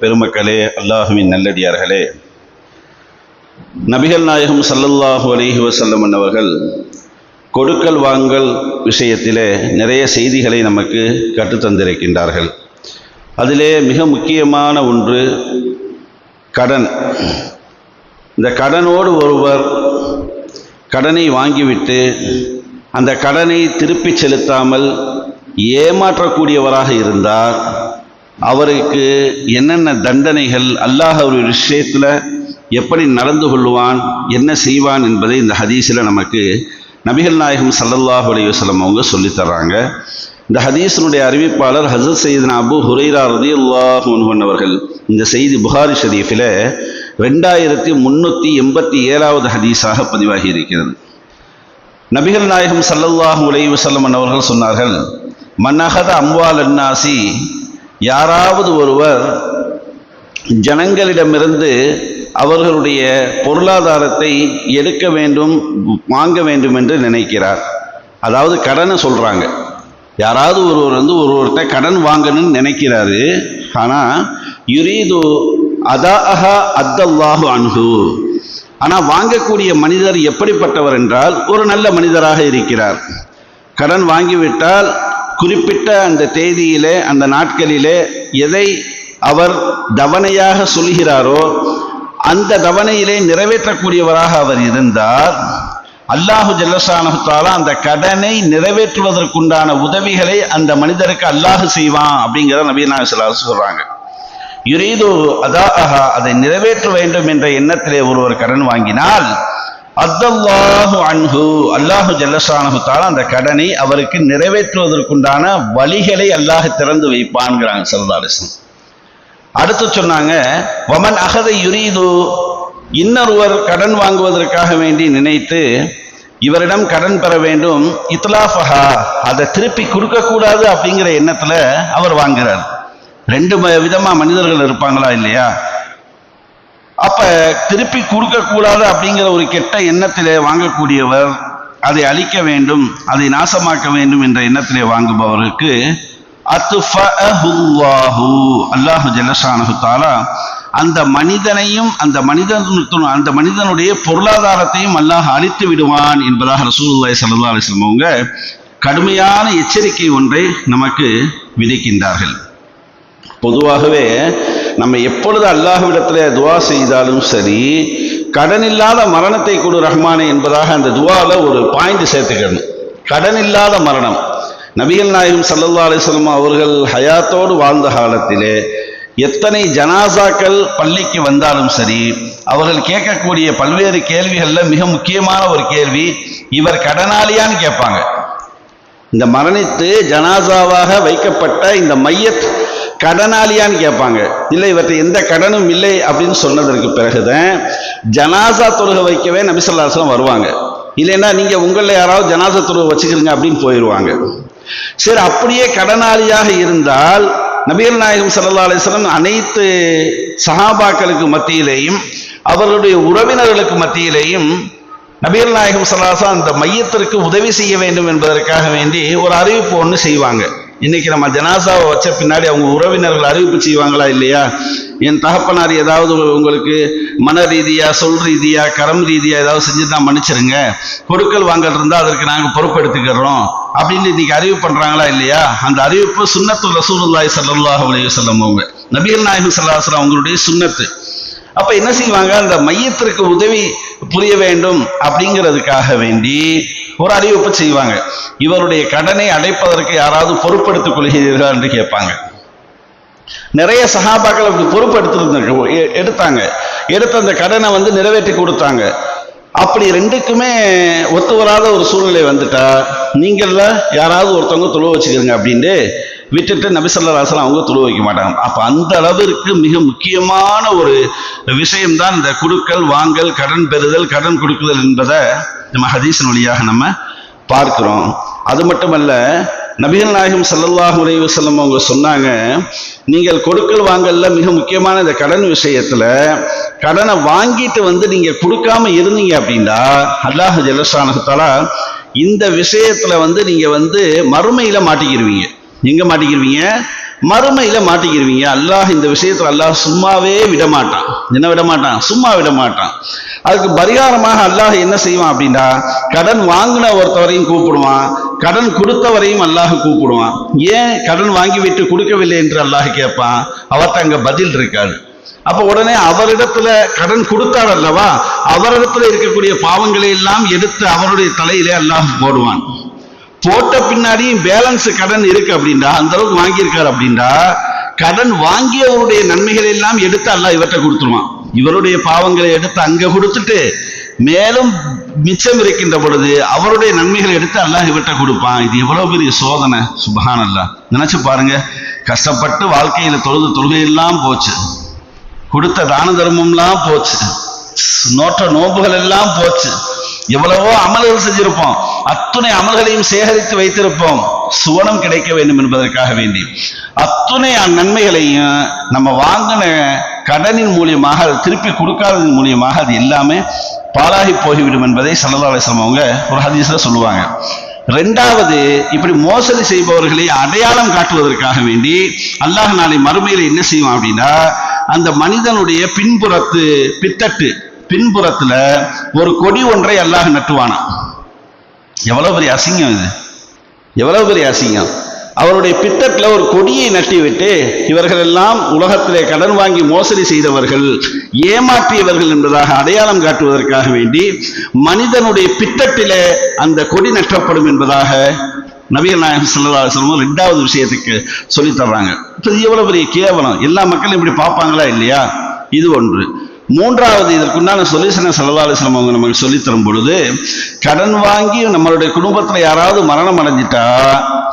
பெருமக்களே அல்லாஹுவின் நல்லடியார்களே. நபிகள் நாயகம் சல்லல்லாஹு அலிஹி வசல்லம் அவர்கள் கொடுக்கல் வாங்கல் விஷயத்திலே நிறைய செய்திகளை நமக்கு கற்றுத்தந்திருக்கின்றார்கள் அதிலே மிக முக்கியமான ஒன்று கடன். இந்த கடனோடு ஒருவர் கடனை வாங்கிவிட்டு அந்த கடனை திருப்பி செலுத்தாமல் ஏமாற்றக்கூடியவராக இருந்தார். அவருக்கு என்னென்ன தண்டனைகள் அல்லாஹ் ஒரு விஷயத்தில் எப்படி நடந்து கொள்வான் என்ன செய்வான் என்பதை இந்த ஹதீஸில் நமக்கு நபிகள் நாயகம் சல்லல்லாஹ் அலைஹி வஸல்லம் அவங்க சொல்லித் தர்றாங்க. இந்த ஹதீஸினுடைய அறிவிப்பாளர் ஹசரத் சயீதன் அபு ஹுரைரா ரதி அன்ஹு அவர்கள் இந்த செய்தி புகாரி ஷரீஃபில் ரெண்டாயிரத்தி முந்நூற்றி எண்பத்தி ஏழாவது ஹதீஸாக பதிவாகி இருக்கிறது. நபிகள் நாயகம் ஸல்லல்லாஹு அலைஹி வஸல்லம் அவர்கள் சொன்னார்கள் மன்னகத அம்வால் அன்னாசி யாராவது ஒருவர் ஜனங்களிடமிருந்து அவர்களுடைய பொருளாதாரத்தை எடுக்க வேண்டும் வாங்க வேண்டும் என்று நினைக்கிறார். அதாவது கடனை சொல்கிறாங்க யாராவது ஒருவர் வந்து ஒருவர்கிட்ட கடன் வாங்கணும்னு நினைக்கிறாரு. ஆனால் யுரீது அதாஹா அத்தல்லாஹு அன்ஹு. ஆனால் வாங்கக்கூடிய மனிதர் எப்படிப்பட்டவர் என்றால் ஒரு நல்ல மனிதராக இருக்கிறார். கடன் வாங்கிவிட்டால் குறிப்பிட்ட அந்த தேதியிலே அந்த நாட்களிலே எதை அவர் தவணையாக சொல்கிறாரோ அந்த தவணையிலே நிறைவேற்றக்கூடியவராக அவர் இருந்தார். அல்லாஹு ஜல்லசானத்தால அந்த கடனை நிறைவேற்றுவதற்குண்டான உதவிகளை அந்த மனிதருக்கு அல்லாஹு செய்வான் அப்படிங்கிறத நபீனா சொல்றாங்க. யுரீது அதா அதை நிறைவேற்ற வேண்டும் என்ற எண்ணத்திலே ஒருவர் கடன் வாங்கினால் அத்தல்லாஹு அன்ஹு. அல்லாஹு ஜல்லசானகுத்தால அந்த கடனை அவருக்கு நிறைவேற்றுவதற்குண்டான வழிகளை அல்லாஹ் திறந்து வைப்பான்கிறாங்க சரதாரிசன் அடுத்து சொன்னாங்க வமன் அகதை யுரீது. இன்னொருவர் கடன் வாங்குவதற்காக வேண்டி நினைத்து இவரிடம் கடன் பெற வேண்டும். இத்லாஃபஹா. அதை திருப்பி கொடுக்கக்கூடாது அப்படிங்கிற எண்ணத்தில் அவர் வாங்குறார். ரெண்டு விதமா மனிதர்கள் இருப்பாங்களா இல்லையா? அப்ப திருப்பி கொடுக்கக்கூடாது அப்படிங்கிற ஒரு கெட்ட எண்ணத்திலே வாங்கக்கூடியவர் அதை அழிக்க வேண்டும் அதை நாசமாக்க வேண்டும் என்ற எண்ணத்திலே வாங்குபவருக்கு அத்துஃபஅஹுல்லாஹு. அல்லாஹு ஜல்லஷானஹு தாலா அந்த மனிதனையும் அந்த மனிதன் அந்த மனிதனுடைய பொருளாதாரத்தையும் அல்லாஹ் அழித்து விடுவான் என்பதாக ரசூல்லாய் சல்லா அலைஹி அவங்க கடுமையான எச்சரிக்கை ஒன்றை நமக்கு விதிக்கின்றார்கள். பொதுவாகவே நம்ம எப்பொழுது அல்லாஹ்விடத்தில் துவா செய்தாலும் சரி கடன் இல்லாத மரணத்தை கொடு ரஹ்மானே என்பதாக அந்த துவாவில் ஒரு பாயிண்ட் சேர்த்துக்கணும். கடன் இல்லாத மரணம். நபிகள் நாயகம் சல்லா அலிஸ்லாம் அவர்கள் ஹயாத்தோடு வாழ்ந்த காலத்திலே எத்தனை ஜனாசாக்கள் பள்ளிக்கு வந்தாலும் சரி அவர்கள் கேட்கக்கூடிய பல்வேறு கேள்விகளில் மிக முக்கியமான ஒரு கேள்வி இவர் கடனாளியான்னு கேட்பாங்க. இந்த மரணித்து ஜனாசாவாக வைக்கப்பட்ட இந்த மையத் கடனாளியான்னு கேட்பாங்க. இல்லை இவர்கிட்ட எந்த கடனும் இல்லை அப்படின்னு சொன்னதற்கு பிறகுதான் ஜனாசா தொழுகை வைக்கவே நபிசல்லாஸ்லாம் வருவாங்க. இல்லைன்னா நீங்கள் உங்களில் யாராவது ஜனாசா தொழுகை வச்சுக்கிறீங்க அப்படின்னு போயிடுவாங்க சரி அப்படியே கடனாளியாக இருந்தால் நபீர் நாயகம் சல்லா அலிஸ்லம் அனைத்து சஹாபாக்களுக்கு மத்தியிலேயும் அவர்களுடைய உறவினர்களுக்கு மத்தியிலேயும் நபீர் நாயகம் சல்லாசா அந்த மையத்திற்கு உதவி செய்ய வேண்டும் என்பதற்காக வேண்டி ஒரு அறிவிப்பு ஒன்று செய்வாங்க. இன்னைக்கு நம்ம ஜனாசாவை வச்ச பின்னாடி அவங்க உறவினர்கள் அறிவிப்பு செய்வாங்களா இல்லையா? என் தகப்பனார் ஏதாவது உங்களுக்கு மன ரீதியா சொல் ரீதியா கரம் ரீதியா ஏதாவது செஞ்சு தான் மன்னிச்சிருங்க. பொருட்கள் வாங்கல் இருந்தால் அதற்கு நாங்கள் பொறுப்பெடுத்துக்கிறோம் அப்படின்னு இன்னைக்கு அறிவு பண்றாங்களா இல்லையா? அந்த அறிவிப்பு சுன்னத்து ரசூலுல்லாஹி சல்லாஹ் அலைஹி செல்லம் அவங்க நபிகள் நாயகம் சல்லாஹ் அவங்களுடைய சுன்னத்து. அப்ப என்ன செய்வாங்க? அந்த மையத்திற்கு உதவி புரிய வேண்டும் அப்படிங்கிறதுக்காக வேண்டி ஒரு அறிவிப்பு செய்வாங்க. இவருடைய கடனை அடைப்பதற்கு யாராவது பொறுப்படுத்திக் கொள்கிறீர்களா என்று கேட்பாங்க. நிறைய சகாபாக்கள் அப்படி பொறுப்பெடுத்து எடுத்தாங்க. எடுத்து அந்த கடனை வந்து நிறைவேற்றி கொடுத்தாங்க. அப்படி ரெண்டுக்குமே ஒத்து வராத ஒரு சூழ்நிலை வந்துட்டா நீங்கள யாராவது ஒருத்தவங்க தொழுவ வச்சுக்கிறீங்க அப்படின்ட்டு விட்டுட்டு நபிசல்லாசலம் அவங்க தொழுவ வைக்க மாட்டாங்க. அப்போ அந்த அளவிற்கு மிக முக்கியமான ஒரு விஷயம்தான் இந்த குடுக்கல் வாங்கல் கடன் பெறுதல் கடன் கொடுக்குதல் என்பதை நம்ம ஹதீசன் வழியாக நம்ம பார்க்கிறோம். அது மட்டுமல்ல நபிகள் நாயகம் ஸல்லல்லாஹு உரைவு செல்லம் அவங்க சொன்னாங்க நீங்கள் கொடுக்கல் வாங்கல்ல மிக முக்கியமான இந்த கடன் விஷயத்துல கடனை வாங்கிட்டு வந்து நீங்க கொடுக்காம இருந்தீங்க அப்படின்னா அல்லாஹ் ஜலசானகத்தாலா இந்த விஷயத்துல வந்து நீங்க வந்து மறுமையில மாட்டிக்கிருவீங்க. எங்க மாட்டிக்கிருவீங்க? மறுமையில மாட்டிக்கிருவீங்க. அல்லாஹ் இந்த விஷயத்துல அல்லாஹ் சும்மாவே விடமாட்டான். என்ன விட மாட்டான் சும்மா விடமாட்டான். அதுக்கு பரிகாரமாக அல்லாஹ் என்ன செய்வான் அப்படின்னா கடன் வாங்கின ஒருத்தவரையும் கூப்பிடுவான். கடன் கொடுத்தவரையும் அல்லாஹ் கூப்பிடுவான். ஏன் கடன் வாங்கி விட்டு கொடுக்கவில்லை என்று அல்லாஹ் கேட்பான்? அவர்கிட்ட அங்க பதில் இருக்காது. அப்ப உடனே அவரிடத்துல கடன் கொடுத்தார் அல்லவா? அவரிடத்துல இருக்கக்கூடிய பாவங்களை எல்லாம் எடுத்து அவருடைய தலையிலே அல்லாஹ் போடுவான். போட்ட பின்னாடியும் பேலன்ஸ் கடன் இருக்கு அப்படின்னா அந்த அளவுக்கு வாங்கியிருக்காரு அப்படின்றா. கடன் வாங்கியவருடைய நன்மைகளை எல்லாம் எடுத்து அல்லா இவர்கிட்ட கொடுத்துருவான். இவருடைய பாவங்களை எடுத்து அங்க கொடுத்துட்டு மேலும் மிச்சம் இருக்கின்ற பொழுது அவருடைய நன்மைகளை எடுத்து அல்லாஹ் இவர்கிட்ட கொடுப்பான். இது எவ்வளவு பெரிய சோதனை. சுபஹான் அல்லா நினைச்சு பாருங்க. கஷ்டப்பட்டு வாழ்க்கையில தொழுது தொழுகையெல்லாம் போச்சு. கொடுத்த தான தர்மம்லாம் போச்சு. நோற்ற நோம்புகள் எல்லாம் போச்சு. எவ்வளவோ அமல்கள் செஞ்சிருப்போம். அத்துணை அமல்களையும் சேகரித்து வைத்திருப்போம். சுவனம் கிடைக்க வேண்டும் என்பதற்காக வேண்டி. அத்துணை நன்மைகளையும் நம்ம வாங்கின கடனின் மூலியமாக அது திருப்பி கொடுக்காததன் மூலியமாக அது எல்லாமே பாலாகி போய்விடும் என்பதை சல்லா அலிஸ்லாம் அவங்க ஒரு ஹதீஸில் சொல்லுவாங்க. ரெண்டாவது இப்படி மோசடி செய்பவர்களை அடையாளம் காட்டுவதற்காக வேண்டி அல்லாஹ் நாளை மறுமையில என்ன செய்வான் அப்படின்னா அந்த மனிதனுடைய பின்புறத்து பித்தட்டு பின்புறத்துல ஒரு கொடி ஒன்றை அல்லாஹ் நட்டுவானான் எவ்வளவு பெரிய அசிங்கம் இது? எவ்வளவு பெரிய அசிங்கம்? அவருடைய பித்தத்தில் ஒரு கொடியை நட்டி விட்டு இவர்கள் எல்லாம் உலகத்திலே கடன் வாங்கி மோசடி செய்தவர்கள் ஏமாற்றியவர்கள் என்பதாக அடையாளம் காட்டுவதற்காக வேண்டி மனிதனுடைய பித்தட்டிலே அந்த கொடி நட்டப்படும் என்பதாக நவீன நாயகம் சல்லா ரெண்டாவது விஷயத்துக்கு சொல்லித்தர்றாங்க இது எவ்வளவு பெரிய கேவலம்? எல்லா மக்களும் இப்படி பார்ப்பாங்களா இல்லையா? இது ஒன்று. மூன்றாவது இதற்குண்டான சொல்யூஷனை செலவாலிசனம் அவங்க நமக்கு சொல்லித்தரும் பொழுது கடன் வாங்கி நம்மளுடைய குடும்பத்தில் யாராவது மரணம் அடைஞ்சிட்டா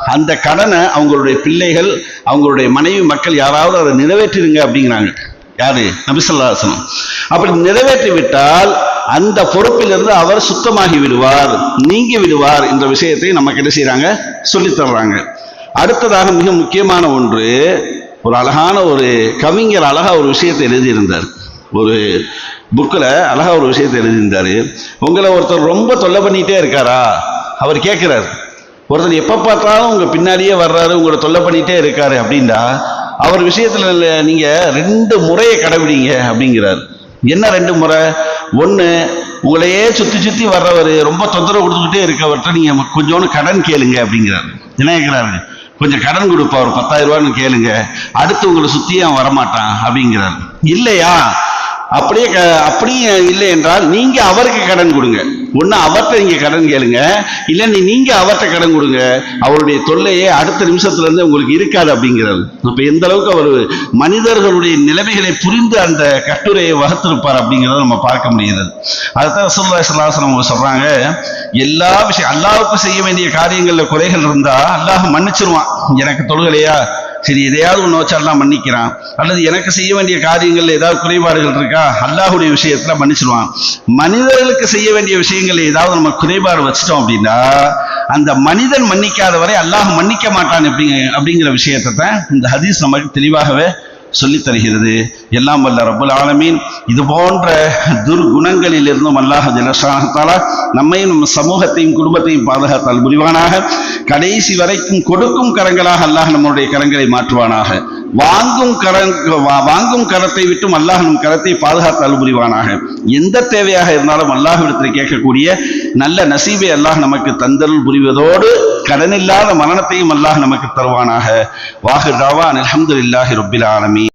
அந்த கடனை அவங்களுடைய பிள்ளைகள் அவங்களுடைய மனைவி மக்கள் யாராவது அதை நிறைவேற்றிடுங்க அப்படிங்கிறாங்க. யாரு? நபிசல்லாசனம் அப்படி நிறைவேற்றி விட்டால் அந்த பொறுப்பிலிருந்து அவர் சுத்தமாகி விடுவார் நீங்கி விடுவார் என்ற விஷயத்தை நமக்கு என்ன செய்யறாங்க சொல்லித் தர்றாங்க. அடுத்ததாக மிக முக்கியமான ஒன்று ஒரு அழகான ஒரு கவிஞர் அழகா ஒரு விஷயத்தை எழுதியிருந்தார். ஒரு புக்கில் அழகா ஒரு விஷயத்தை எழுதியிருந்தார். உங்களை ஒருத்தர் ரொம்ப தொல்லை பண்ணிகிட்டே இருக்காரா? அவர் கேட்குறாரு. ஒருத்தர் எப்போ பார்த்தாலும் உங்க பின்னாடியே வர்றாரு உங்களை தொல்லை பண்ணிட்டே இருக்காரு அப்படின்னா அவர் விஷயத்துல நீங்க ரெண்டு முறையை கடைபிடிங்க அப்படிங்கிறார். என்ன ரெண்டு முறை? ஒன்று உங்களையே சுத்தி சுத்தி வர்றவர் ரொம்ப தொந்தரவு கொடுத்துக்கிட்டே இருக்கவர்கிட்ட நீங்க கொஞ்சோன்னு கடன் கேளுங்க அப்படிங்கிறார். என்ன கேட்குறாரு? கொஞ்சம் கடன் கொடுப்பா ஒரு பத்தாயிரம் ரூபான்னு கேளுங்க. அடுத்து உங்களை சுத்தியே அவன் வரமாட்டான் அப்படிங்கிறார். இல்லையா? அப்படியே க- அப்படியே இல்லை என்றால் நீங்க அவருக்கு கடன் கொடுங்க. ஒண்ணு அவர்கிட்ட நீங்க கடன் கேளுங்க. இல்ல நீ நீங்க அவர்கிட்ட கடன் கொடுங்க. அவருடைய தொல்லையே அடுத்த நிமிஷத்துல இருந்து உங்களுக்கு இருக்காது அப்படிங்கிறது. அப்ப எந்த அளவுக்கு அவர் மனிதர்களுடைய நிலைமைகளை புரிந்து அந்த கட்டுரையை வகுத்திருப்பார் அப்படிங்கிறத நம்ம பார்க்க முடியுது அதுதான் ரசூலுல்லாஹி ஸல்லல்லாஹு அவங்க சொல்றாங்க எல்லா விஷயம் அல்லாவுக்கு செய்ய வேண்டிய காரியங்கள்ல குறைகள் இருந்தா அல்லாஹ் மன்னிச்சிருவான். எனக்கு தொழுகலையா? சரி எதையாவது ஒன்று வச்சு மன்னிக்கிறான். அல்லது எனக்கு செய்ய வேண்டிய காரியங்களில் ஏதாவது குறைபாடுகள் இருக்கா? அல்லாஹுடைய விஷயத்தில் மன்னிச்சிருவான். மனிதர்களுக்கு செய்ய வேண்டிய விஷயங்கள்ல ஏதாவது நம்ம குறைபாடு வச்சுட்டோம் அப்படின்னா அந்த மனிதன் மன்னிக்காத வரை அல்லாஹ் மன்னிக்க மாட்டான் அப்படிங்க அப்படிங்கிற விஷயத்தை தான் இந்த ஹதீஸ் நமக்கு தெளிவாகவே சொல்லித் தருகிறது எல்லாம் வல்ல ரபுல் ஆலமீன். இது போன்ற துர்குணங்களில் இருந்தும் அல்லாஹ் ஜலசாகத்தாலா நம்மையும் நம்ம சமூகத்தையும் குடும்பத்தையும் பாதுகாத்தால் புரிவானாக. கடைசி வரைக்கும் கொடுக்கும் கரங்களாக அல்லாஹ் நம்முடைய கரங்களை மாற்றுவானாக. வாங்கும் கரங் வா- வாங்கும் கரத்தை விட்டும் அல்லாஹ் நம் கரத்தை பாதுகாத்தால் புரிவானாக. எந்த தேவையாக இருந்தாலும் அல்லாஹ் அல்லாஹ்விடத்தில் கேட்கக்கூடிய நல்ல நசீபை அல்லாஹ் நமக்கு தந்தருள் புரிவதோடு கடனில்லாத மரணத்தையும் அல்லாஹ் நமக்கு தருவானாக. வாஹிர் தாவான் அல்ஹம்துலில்லாஹி ரப்பில் ஆலமி